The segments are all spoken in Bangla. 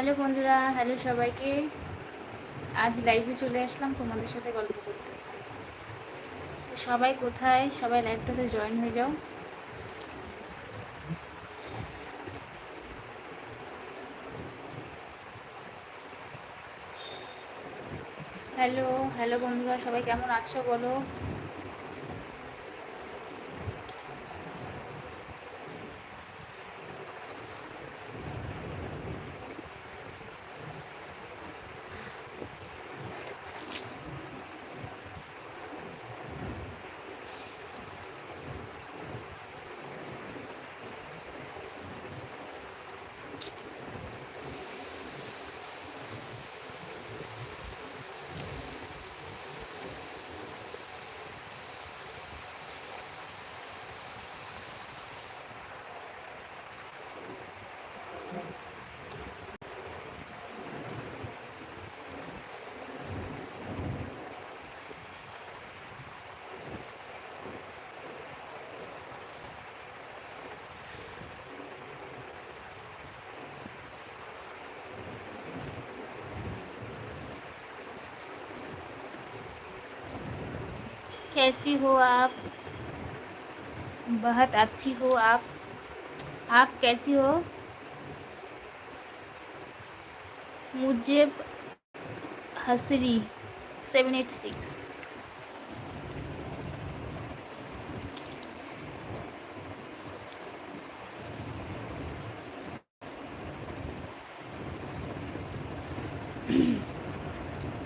হ্যালো বন্ধুরা, হ্যালো সবাইকে। আজ লাইভে চলে আসলাম তোমাদের সাথে গল্প করতে। তো সবাই কোথায়? সবাই লাইভটাতে জয়েন হয়ে যাও। হ্যালো হ্যালো বন্ধুরা, সবাই কেমন আছো বলো? कैसी हो आप बहुत अच्छी हो आप आप कैसी हो मुझे हसरी सेवन एट सिक्स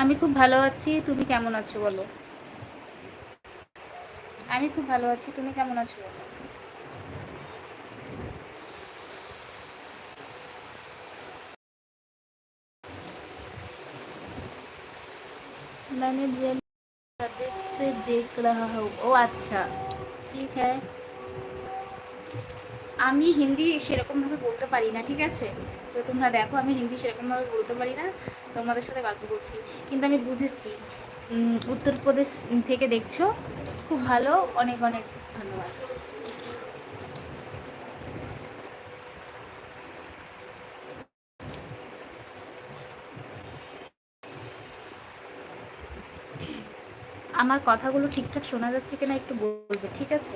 আমি খুব ভালো আছি তুমি কেমন আছো বলো আমি খুব ভালো আছি তুমি কেমন আছো मैंने रियल प्रदेश से देख रहा हूँ ও আচ্ছা ঠিক হ্যাঁ আমি হিন্দি সেরকমভাবে বলতে পারি না ঠিক আছে তো তোমরা দেখো আমি হিন্দি সেরকমভাবে বলতে পারি না তোমাদের সাথে গল্প করছি কিন্তু আমি বুঝেছি উত্তরপ্রদেশ থেকে দেখছো খুব ভালো, অনেক অনেক ধন্যবাদ। আমার কথাগুলো ঠিকঠাক শোনা যাচ্ছে কিনা একটু বলবে, ঠিক আছে?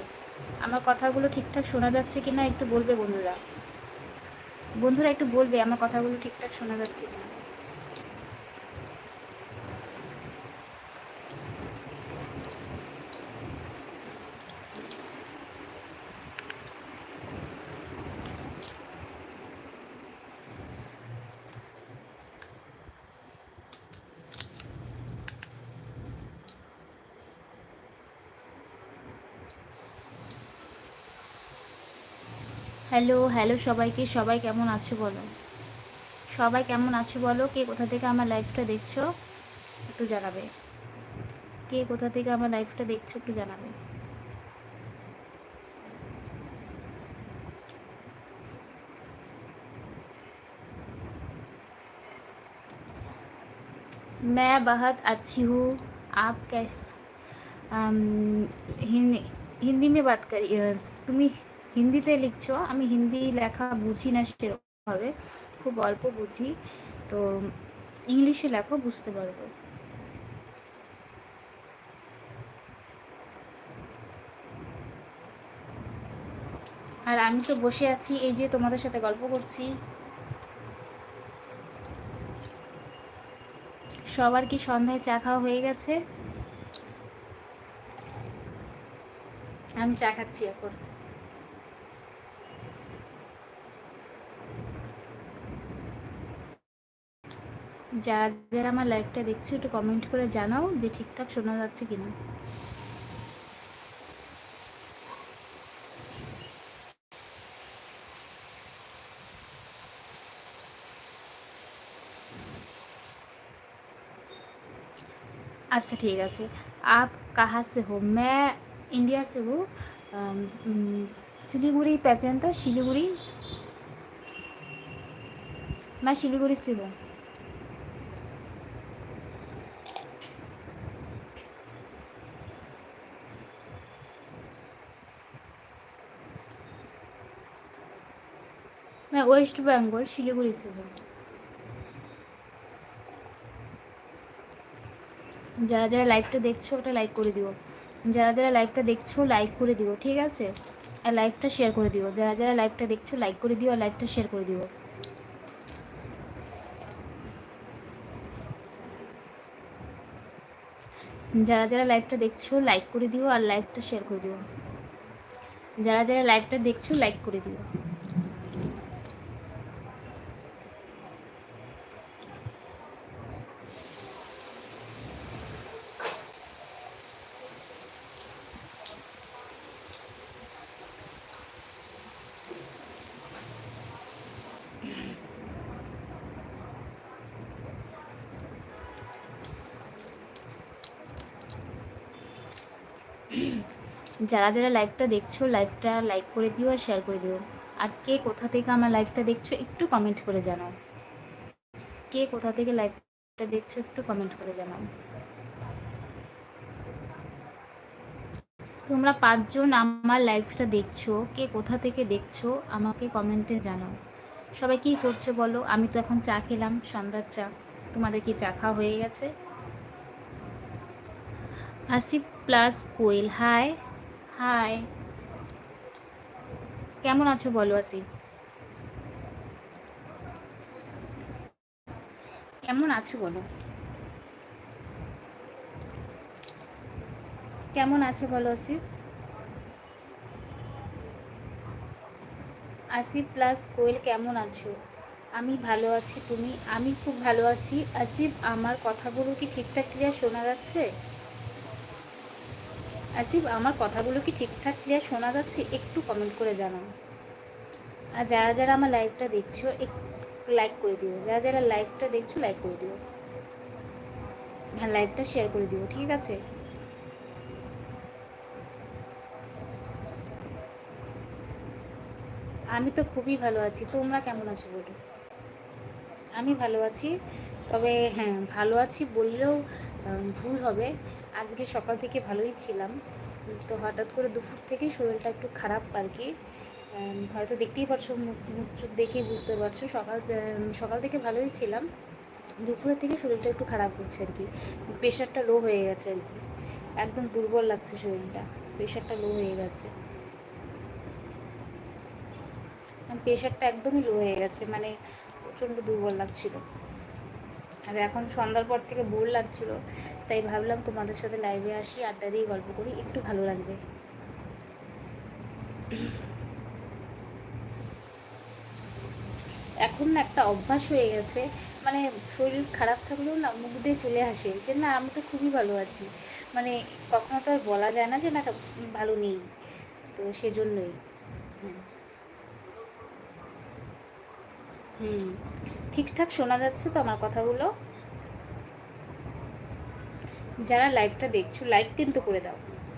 আমার কথাগুলো ঠিকঠাক শোনা যাচ্ছে কিনা একটু বলবে বন্ধুরা। বন্ধুরা একটু বলবে আমার কথাগুলো ঠিকঠাক শোনা যাচ্ছে কিনা। হ্যালো হ্যালো সবাইকে সবাই কেমন আছো বলো সবাই কেমন আছো বলো কে কোথা থেকে আমার লাইফটা দেখছো একটু জানাবে কে কোথা থেকে আমার লাইফটা দেখছো একটু জানাবে मैं बहुत अच्छी हूँ आप कै हिंदी हिंदी में बात करिए তুমি হিন্দিতে লিখছো, আমি হিন্দি লেখা বুঝি না সেরকমভাবে খুব অল্প বুঝি, তো ইংলিশে লেখো, বুঝতে পারব। আর আমি তো বসে আছি, এই যে তোমাদের সাথে গল্প করছি। সবার কি সন্ধ্যায় চা খাওয়া হয়ে গেছে? আমি চা খাচ্ছি এখন। যারা যারা আমার লাইভটা দেখছো একটু কমেন্ট করে জানাও যে ঠিকঠাক শোনা যাচ্ছে কিনা अच्छा ठीक है आप कहाँ से हो मैं इंडिया से हूँ सिलीगुड़ी पहचान तो सिलीगुड़ी मैं सिलीगुड़ी से हूँ হ্যাঁ ওয়েস্ট বেঙ্গল, শিলিগুড়ি সিভিল যারা যারা লাইভটা দেখছ ওটা লাইক করে দিও। যারা যারা লাইভটা দেখছ, লাইক করে দিও, ঠিক আছে? আর লাইভটা শেয়ার করে দিও। যারা যারা লাইভটা দেখছ, লাইক করে দিও আর লাইভটা শেয়ার করে দিও। যারা যারা লাইভটা দেখছ, লাইক করে দিও আর লাইভটা শেয়ার করে দিও। যারা যারা লাইভটা দেখছ, লাইক করে দিও। যারা যারা লাইভটা দেখছ লাইভটা লাইক করে দিও আর শেয়ার করে দিও। আর কে কোথা থেকে আমার লাইভটা দেখছ, একটু কমেন্ট করে জানাও। কে কোথা থেকে লাইভটা দেখছ, একটু কমেন্ট করে জানাও। তোমরা পাঁচজন আমার লাইভটা দেখছ, কে কোথা থেকে দেখছ, আমাকে কমেন্টে জানাও। সবাই কি করছ বলো? আমি তো এখন চা খেলাম, সন্ধ্যার চা। তোমাদের কি চা খাওয়া হয়ে গেছে? Asif plus Koel hi hi. কেমন আছো বলো, আসিফ? কেমন আছো বলো? কেমন আছো বলো, আসিফ? আসিফ প্লাস কোয়েল, কেমন আছো? আমি ভালো আছি, তুমি? আমি খুব ভালো আছি। আসিফ, আমার কথাগুলো কি ঠিকঠাক ক্লিয়ার শোনা যাচ্ছে? আসিফ, আমার কথাগুলো কি ঠিকঠাক ক্লিয়ার শোনা যাচ্ছে? একটু কমেন্ট করে জানাও। আর যারা যারা আমার লাইভটা দেখছ, একটু লাইক করে দিও। যারা যারা লাইভটা দেখছ লাইক করে দিও। হ্যাঁ লাইভটা শেয়ার করে দিও, ঠিক আছে? আমি তো খুবই ভালো আছি। তোমরা কেমন আছো বলো? আমি ভালো আছি। তবে হ্যাঁ ভালো আছি বললেও ভুল হবে। আজকে সকাল থেকে ভালোই ছিলাম। তো হঠাৎ করে দুপুর থেকেই শরীরটা একটু খারাপ আর কি হয়তো দেখতেই পারছ, মুখ দেখেই বুঝতে পারছ। সকাল সকাল থেকে ভালোই ছিলাম। দুপুরের থেকে শরীরটা একটু খারাপ হচ্ছে আর কি প্রেশারটা লো হয়ে গেছে আর কি একদম দুর্বল লাগছে শরীরটা। প্রেশারটা লো হয়ে গেছে। প্রেশারটা একদমই লো হয়ে গেছে। মানে প্রচণ্ড দুর্বল লাগছিল। আর এখন সন্ধ্যার পর থেকে বোর লাগছিল। তাই ভাবলাম তোমাদের সাথে লাইভে আসি, আড্ডা দিয়ে গল্প করি, একটু ভালো লাগবে। এখন একটা অভ্যাস হয়ে গেছে মানে শরীর খারাপ থাকলেও না মুখ দিয়ে চলে আসে, যে না আমি তো খুবই ভালো আছি। মানে কখনো তো আর বলা যায় না যে না ভালো নেই, তো সেজন্যই। হুম। ঠিকঠাক শোনা যাচ্ছে তো আমার কথাগুলো? যারা লাইভটা দেখছ লাইক কিন্তু করে দাও।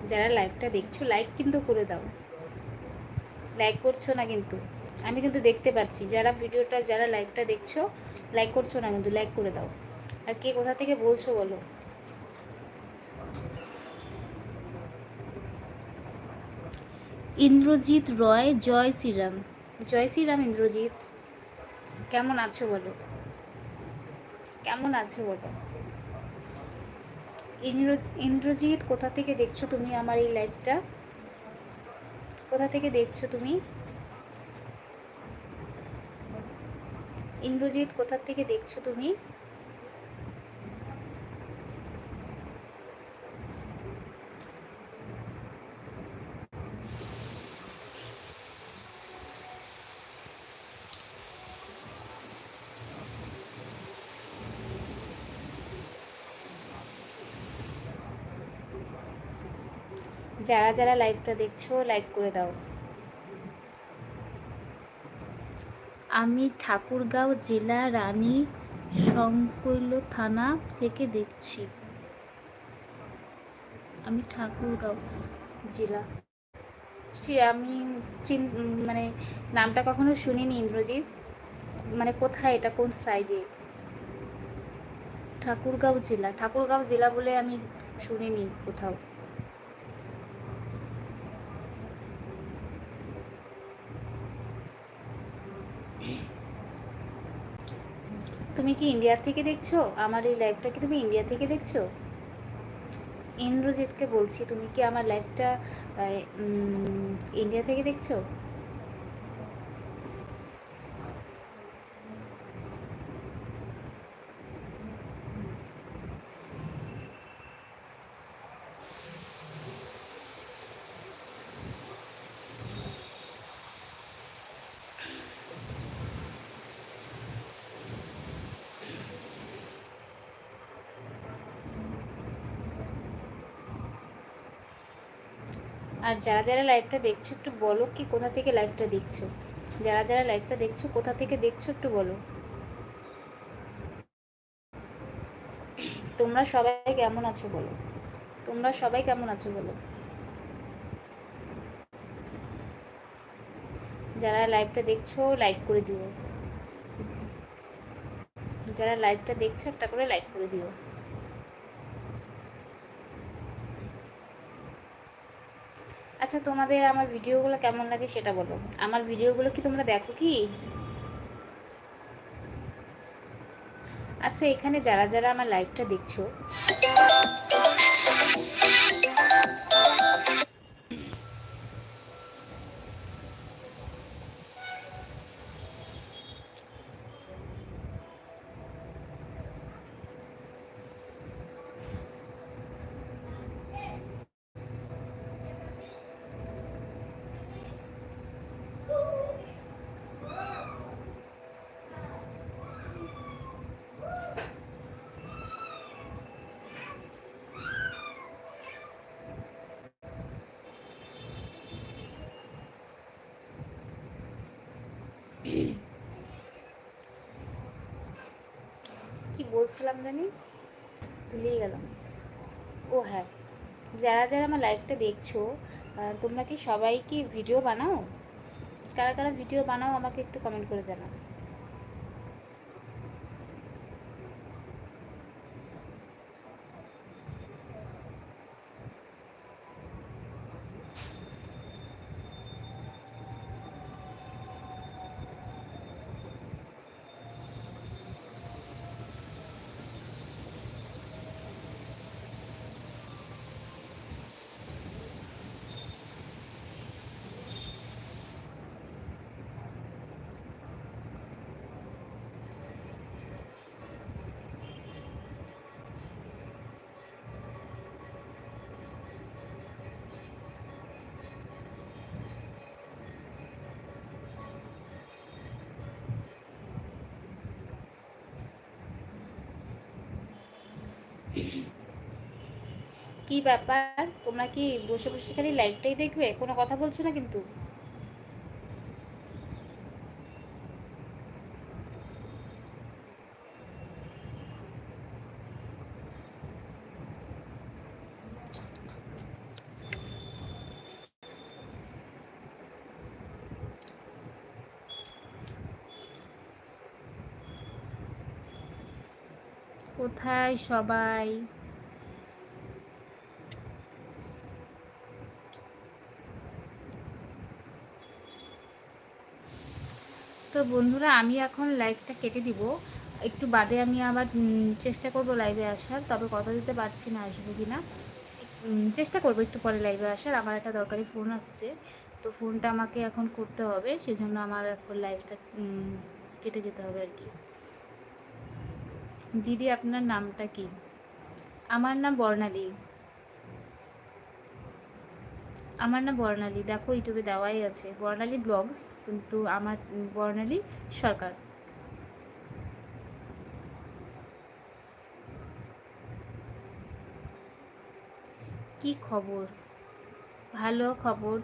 যারা লাইভটা দেখছ লাইক কিন্তু করে দাও। লাইক করছ না কিন্তু। আমি কিন্তু দেখতে পাচ্ছি যারা ভিডিওটা যারা লাইভটা দেখছ লাইক করছ না কিন্তু লাইক করে দাও। আর কে কোথা থেকে বলছো বলো? ইন্দ্রজিৎ রয় জয় শ্রীরাম। জয় শ্রীরাম ইন্দ্রজিৎ। কেমন আছো বলো? কেমন আছো বলো? ইন্দ্র, ইন্দ্রজিৎ, কোথা থেকে দেখছ তুমি আমার এই লাইফটা কোথা থেকে দেখছ তুমি? ইন্দ্রজিৎ, কোথা থেকে দেখছ তুমি? যারা যারা লাইভটা দেখছ লাইক করে দাও। আমি ঠাকুরগাঁও জেলা রানী সংকৈল থানা থেকে দেখছি। আমি ঠাকুরগাঁও জেলা। আমি চিন মানে নামটা কখনো শুনিনি ইন্দ্রজিৎ। মানে কোথায় এটা কোন সাইডে ঠাকুরগাঁও জেলা। ঠাকুরগাঁও জেলা বলে আমি শুনিনি কোথাও। তুমি কি ইন্ডিয়ার থেকে দেখছ? আমার এই লাইভটা কি তুমি ইন্ডিয়া থেকে দেখছ? ইন্দ্রজিৎকে বলছি, তুমি কি আমার লাইভটা ইন্ডিয়া থেকে দেখছ? আর যারা যারা লাইভটা দেখছ, একটু বলো কি কোথা থেকে লাইভটা দেখছ? যারা যারা লাইভটা দেখছ, কোথা থেকে দেখছ, একটু বলো। তোমরা সবাই কেমন আছো বলো? তোমরা সবাই কেমন আছো বলো? যারা লাইভটা দেখছ লাইক করে দিও। যারা লাইভটা দেখছ, একটা করে লাইক করে দিও। আচ্ছা তোমাদের আমার ভিডিওগুলো কেমন লাগে সেটা বলো। আমার ভিডিওগুলো কি তোমরা দেখো কি? আচ্ছা এখানে যারা যারা আমার লাইভটা দেখছ কি বলছিলাম জানি? ভুলেই গেলাম। ও হ্যাঁ যারা যারা আমার লাইভটা দেখছ তোমরা কি সবাই কি ভিডিও বানাও? কারা কারা ভিডিও বানাও আমাকে একটু কমেন্ট করে জানাও। কি ব্যাপার? তোমরা কি বসে বসে খালি লাইভটাই দেখবে? কোনো কথা বলছো না কিন্তু? কোথায় সবাই? তো বন্ধুরা, আমি এখন লাইভটা কেটে দিব। একটু বাদে আমি আবার চেষ্টা করব লাইভে আসার, তবে কথা দিতে পারছি না আসব কি না চেষ্টা করব একটু পরে লাইভে আসার, আমার একটা দরকারি ফোন আসছে। তো ফোনটা আমাকে এখন করতে হবে, সেজন্য আমার এখন লাইভটা কেটে যেতে হবে আর কি। দিদি, আপনার নামটা কি? আমার নাম বর্ণালী। আমার না বর্ণালী, দেখো ইউটিউবে দেওয়াই আছে। বর্ণালী ব্লগস, কিন্তু আমার বর্ণালী সরকার। কি খবর? ভালো খবর?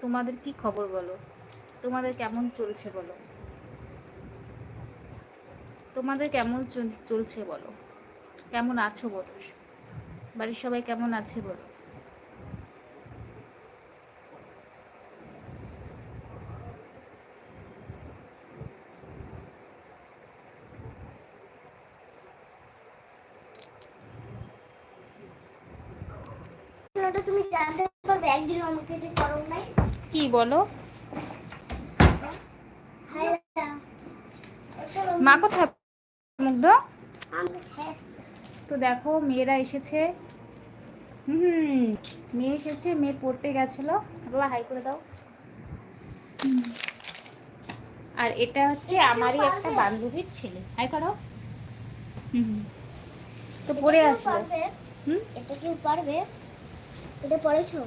তোমাদের কি খবর বলো? তোমাদের কেমন চলছে বলো? তোমাদের কেমন চল- চলছে বলো? কেমন আছো বলো? বাড়ির সবাই কেমন আছে বলো ওটা তুমি জানতে পারবে একদিন আমাকে যে করো নাই কি বলো। মা কোথায়? মুগ্ধ? তো দেখো মেয়েরা এসেছে। হুম মেয়ে এসেছে মেয়ে পড়তে গেছিল। বাবা হাই করে দাও। আর এটা হচ্ছে আমারই একটা বান্ধবীর ছেলে। হাই করো। হুম। তো পড়ে আসলো হুম? এটা কেউ পারবে? এটা পড়েছো?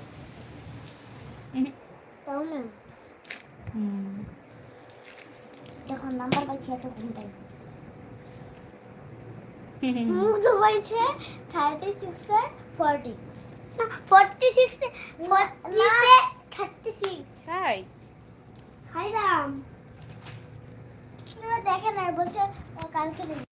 যখন নাম্বার পাইছি এত ঘন্টায় তো পাইছে থার্টি সিক্সে ফর্টি ফর্টি সিক্সে ফর্টিতে থার্টি সিক্স তাই হাই রাম দেখে না বলছে কালকে দেখব।